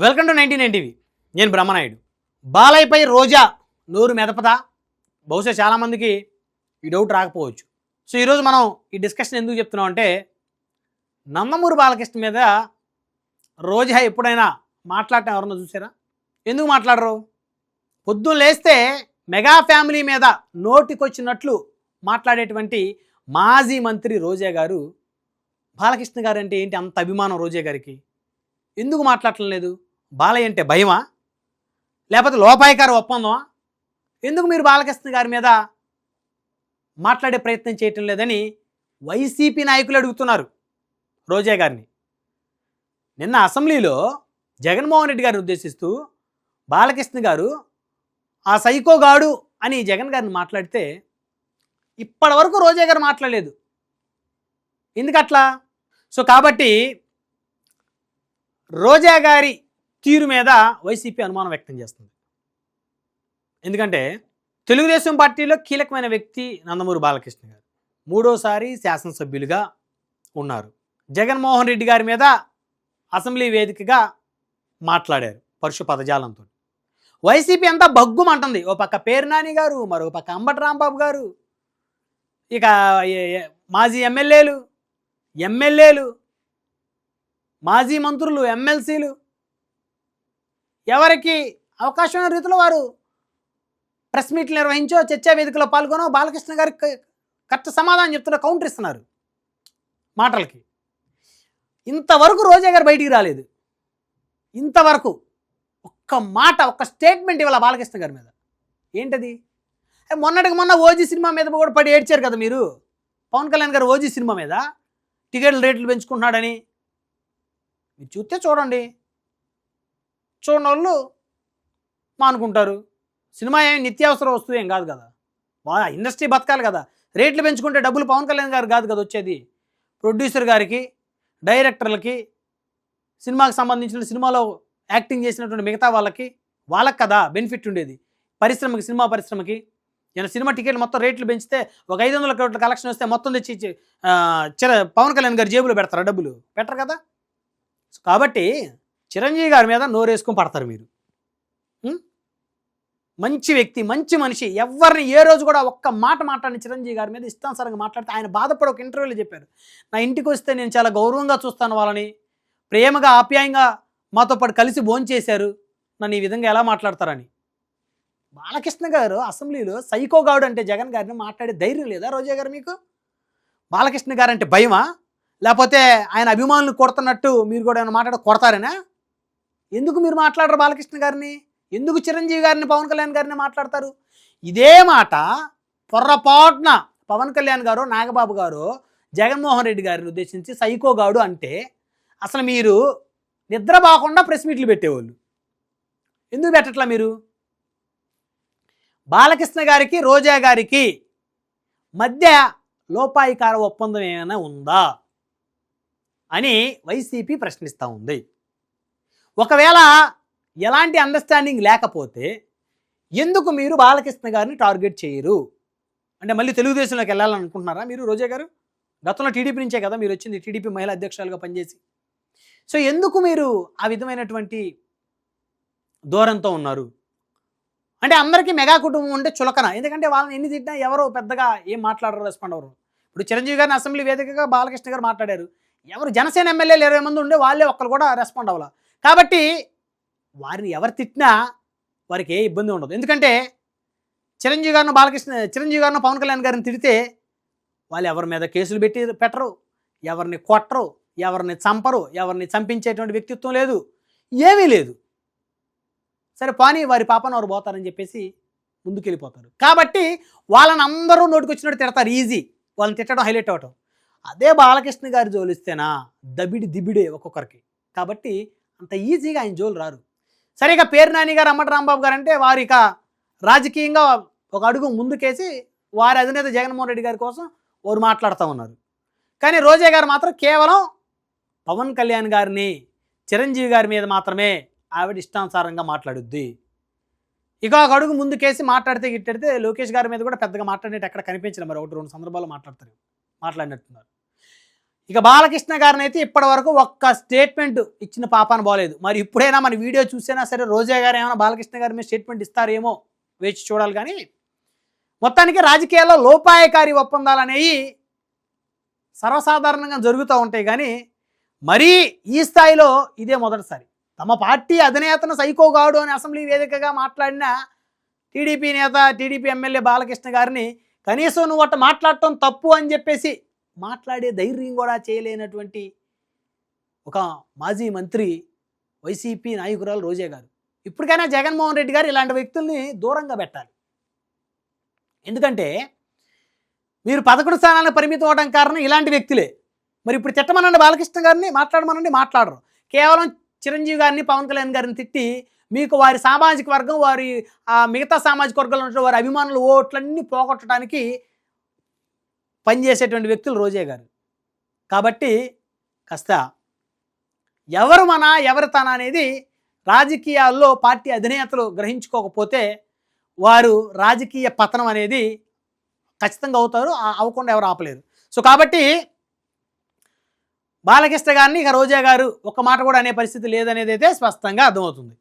Welcome to nineteen NTV నేను బ్రహ్మనాయుడు. బాలయ్యపై రోజా నోరు మెదపదా? బహుశా చాలామందికి ఈ డౌట్ రాకపోవచ్చు. సో ఈరోజు మనం ఈ డిస్కషన్ ఎందుకు చెప్తున్నాం అంటే నందమూరి బాలకృష్ణ మీద రోజా ఎప్పుడైనా మాట్లాడటం ఎవరన్నా చూసారా? ఎందుకు మాట్లాడరు? పొద్దున్న లేస్తే మెగా ఫ్యామిలీ మీద నోటికొచ్చినట్లు మాట్లాడేటువంటి మాజీ మంత్రి రోజా గారు బాలకృష్ణ గారు అంటే ఏంటి అంత అభిమానం రోజా గారికి? ఎందుకు మాట్లాడటం లేదు? బాలయ్య అంటే భయమా? లేకపోతే లోపాయకార ఒప్పందమా? ఎందుకు మీరు బాలకృష్ణ గారి మీద మాట్లాడే ప్రయత్నం చేయటం లేదని వైసీపీ నాయకులు అడుగుతున్నారు రోజా గారిని. నిన్న అసెంబ్లీలో జగన్మోహన్ రెడ్డి గారిని ఉద్దేశిస్తూ బాలకృష్ణ గారు ఆ సైకోగాడు అని జగన్ గారిని మాట్లాడితే ఇప్పటి వరకు రోజా గారు మాట్లాడలేదు. ఎందుకట్లా? సో కాబట్టి రోజా గారి తీరు మీద వైసీపీ అనుమానం వ్యక్తం చేస్తుంది. ఎందుకంటే తెలుగుదేశం పార్టీలో కీలకమైన వ్యక్తి నందమూరి బాలకృష్ణ గారు. మూడోసారి శాసనసభ్యులుగా ఉన్నారు. జగన్మోహన్ రెడ్డి గారి మీద అసెంబ్లీ వేదికగా మాట్లాడారు పరుషు పదజాలంతో. వైసీపీ అంతా బగ్గుమంటుంది ఓ పక్క పేర్నాని గారు మరో పక్క అంబటి రాంబాబు గారు ఇక మాజీ ఎమ్మెల్యేలు ఎమ్మెల్యేలు మాజీ మంత్రులు ఎమ్మెల్సీలు. ఎవరికి అవకాశమైన రీతిలో వారు ప్రెస్ మీట్లు నిర్వహించో చర్చా వేదికలో పాల్గొనో బాలకృష్ణ గారికి కరెక్ట్ సమాధానం చెప్తున్న కౌంటర్ ఇస్తున్నారు మాటలకి. ఇంతవరకు రోజా గారు బయటికి రాలేదు. ఇంతవరకు ఒక్క మాట ఒక్క స్టేట్మెంట్ ఇవ్వాలి బాలకృష్ణ గారి మీద. ఏంటది? మొన్నటికి మొన్న ఓజీ సినిమా మీద కూడా పడి ఏడ్చారు కదా మీరు. పవన్ కళ్యాణ్ గారు ఓజీ సినిమా మీద టికెట్ల రేట్లు పెంచుకుంటున్నాడని. మీరు చూస్తే చూడండి. చూడని వాళ్ళు మానుకుంటారు. సినిమా ఏమి నిత్యావసర వస్తువు ఏం కాదు కదా. వా ఇండస్ట్రీ బతకాలి కదా. రేట్లు పెంచుకుంటే డబ్బులు పవన్ కళ్యాణ్ గారు కాదు కదా వచ్చేది. ప్రొడ్యూసర్ గారికి డైరెక్టర్లకి సినిమాకి సంబంధించిన సినిమాలో యాక్టింగ్ చేసినటువంటి మిగతా వాళ్ళకి వాళ్ళకి కదా బెనిఫిట్ ఉండేది. పరిశ్రమకి సినిమా పరిశ్రమకి. నేను సినిమా టికెట్లు మొత్తం రేట్లు పెంచితే ఒక ఐదు వందల కోట్ల కలెక్షన్ వస్తే మొత్తం తెచ్చి చిర పవన్ కళ్యాణ్ గారి జేబులో పెడతారా డబ్బులు? పెట్టరు కదా. కాబట్టి చిరంజీవి గారి మీద నోరేసుకొని పడతారు మీరు. మంచి వ్యక్తి మంచి మనిషి. ఎవరిని ఏ రోజు కూడా ఒక్క మాట మాట్లాడిన చిరంజీవి గారి మీద ఇష్టానుసారంగా మాట్లాడితే ఆయన బాధపడి ఒక ఇంటర్వ్యూలో చెప్పారు. నా ఇంటికి వస్తే నేను చాలా గౌరవంగా చూస్తాను వాళ్ళని. ప్రేమగా ఆప్యాయంగా మాతో పాటు కలిసి భోంచేశారు. నన్ను ఈ విధంగా ఎలా మాట్లాడతారని. బాలకృష్ణ గారు అసెంబ్లీలో సైకో గాడు అంటే జగన్ గారిని మాట్లాడే ధైర్యం లేదా రోజా గారు మీకు? బాలకృష్ణ గారు అంటే భయమా? లేకపోతే ఆయన అభిమానులు కొడుతున్నట్టు మీరు కూడా ఏమైనా మాట్లాడ కొడతారేనా? ఎందుకు మీరు మాట్లాడరు బాలకృష్ణ గారిని? ఎందుకు చిరంజీవి గారిని పవన్ కళ్యాణ్ గారిని మాట్లాడతారు? ఇదే మాట పొర్రపాటున పవన్ కళ్యాణ్ గారు నాగబాబు గారు జగన్మోహన్ రెడ్డి గారిని ఉద్దేశించి సైకోగాడు అంటే అసలు మీరు నిద్ర బాకుండా ప్రెస్ మీట్లు పెట్టేవాళ్ళు. ఎందుకు పెట్టట్లా మీరు? బాలకృష్ణ గారికి రోజా గారికి మధ్య లోపాయికార ఒప్పందం ఏమైనా ఉందా? అని వైసీపీ ప్రశ్నిస్తూ ఉంది. ఒకవేళ ఎలాంటి అండర్స్టాండింగ్ లేకపోతే ఎందుకు మీరు బాలకృష్ణ గారిని టార్గెట్ చేయరు? అంటే మళ్ళీ తెలుగుదేశంలోకి వెళ్ళాలనుకుంటున్నారా మీరు రోజా గారు? గతంలో టీడీపీ నుంచే కదా మీరు వచ్చింది టీడీపీ మహిళా అధ్యక్షురాలుగా పనిచేసి. సో ఎందుకు మీరు ఆ విధమైనటువంటి దూరంతో ఉన్నారు? అంటే అందరికీ మెగా కుటుంబం ఉంటే చులకన. ఎందుకంటే వాళ్ళని ఎన్ని తిట్టినా ఎవరు పెద్దగా ఏం మాట్లాడరు రెస్పాండ్ అవ్వరు. ఇప్పుడు చిరంజీవి గారిని అసెంబ్లీ వేదికగా బాలకృష్ణ గారు మాట్లాడారు. ఎవరు జనసేన ఎమ్మెల్యేలు ఇరవై మంది ఉండే వాళ్ళే ఒక్కరు కూడా రెస్పాండ్ అవ్వాలి? కాబట్టి వారిని ఎవరు తిట్టినా వారికి ఏ ఇబ్బంది ఉండదు. ఎందుకంటే చిరంజీవి గారిను బాలకృష్ణ చిరంజీవి గారిను పవన్ కళ్యాణ్ గారిని తిడితే వాళ్ళు ఎవరి మీద కేసులు పెట్టి పెట్టరు. ఎవరిని కొట్టరు ఎవరిని చంపరు ఎవరిని చంపించేటువంటి వ్యక్తిత్వం లేదు ఏమీ లేదు. సరే పానీ వారి పాపను వారు పోతారని చెప్పేసి ముందుకెళ్ళిపోతారు. కాబట్టి వాళ్ళని అందరూ నోటికొచ్చినట్టు తిడతారు. ఈజీ. వాళ్ళని తిట్టడం హైలైట్ అవ్వటం. అదే బాలకృష్ణ గారి జోలిస్తేనా దబిడి దిబిడే ఒక్కొక్కరికి. కాబట్టి అంత ఈజీగా ఆయన జోలు రారు. సరే ఇక పేరు నాని గారు అమ్మటి రాంబాబు గారు అంటే వారు ఇక రాజకీయంగా ఒక అడుగు ముందుకేసి వారి అధినేత జగన్మోహన్ రెడ్డి గారి కోసం వారు మాట్లాడుతూ ఉన్నారు. కానీ రోజా గారు మాత్రం కేవలం పవన్ కళ్యాణ్ గారిని చిరంజీవి గారి మీద మాత్రమే ఆవిడ ఇష్టానుసారంగా మాట్లాడుద్ది. ఇక ఒక అడుగు ముందుకేసి మాట్లాడితే గిట్టడితే లోకేష్ గారి మీద కూడా పెద్దగా మాట్లాడినట్టు ఎక్కడ కనిపించలేదు మరి. ఒకటి రెండు సందర్భాలు మాట్లాడతారు. మాట్లాడినట్టున్నారు. ఇక బాలకృష్ణ గారిని అయితే ఇప్పటి వరకు ఒక్క స్టేట్మెంట్ ఇచ్చిన పాపాన బాలేదు మరి ఇప్పుడైనా మన వీడియో చూసినా సరే రోజా గారు ఏమైనా బాలకృష్ణ గారి మీద స్టేట్మెంట్ ఇస్తారేమో వేచి చూడాలి కానీ మొత్తానికి రాజకీయాల్లో లోపాయకారి ఒప్పందాలు అనేవి సర్వసాధారణంగా జరుగుతూ ఉంటాయి కానీ మరీ ఈ స్థాయిలో ఇదే మొదటిసారి. తమ పార్టీ అధినేతను సైకోగాడు అని అసెంబ్లీ వేదికగా మాట్లాడిన టీడీపీ నేత టీడీపీ ఎమ్మెల్యే బాలకృష్ణ గారిని కనీసం నువ్వు అట్ట మాట్లాడటం తప్పు అని చెప్పేసి మాట్లాడే ధైర్యం కూడా చేయలేనటువంటి ఒక మాజీ మంత్రి వైసీపీ నాయకురాలు రోజే గారు. ఇప్పటికైనా జగన్మోహన్ రెడ్డి గారు ఇలాంటి వ్యక్తుల్ని దూరంగా పెట్టాలి. ఎందుకంటే మీరు పదకొండు స్థానాలకు పరిమితం అవడం కారణం ఇలాంటి వ్యక్తులే. మరి ఇప్పుడు తిట్టమనండి బాలకృష్ణ గారిని మాట్లాడమనండి మాట్లాడరు. కేవలం చిరంజీవి గారిని పవన్ కళ్యాణ్ గారిని తిట్టి మీకు వారి సామాజిక వర్గం వారి ఆ మిగతా సామాజిక వర్గంలో ఉన్న వారి అభిమానులు ఓట్లన్నీ పోగొట్టడానికి పనిచేసేటువంటి వ్యక్తులు రోజే గారు. కాబట్టి కాస్త ఎవరు మన ఎవరు తన అనేది రాజకీయాల్లో పార్టీ అధినేతలు గ్రహించుకోకపోతే వారు రాజకీయ పతనం అనేది ఖచ్చితంగా అవుతారు అవ్వకుండా ఎవరు ఆపలేరు. సో కాబట్టి బాలకృష్ణ గారిని ఇక రోజా గారు ఒక్క మాట కూడా అనే పరిస్థితి లేదనేది అయితే స్పష్టంగా అర్థమవుతుంది.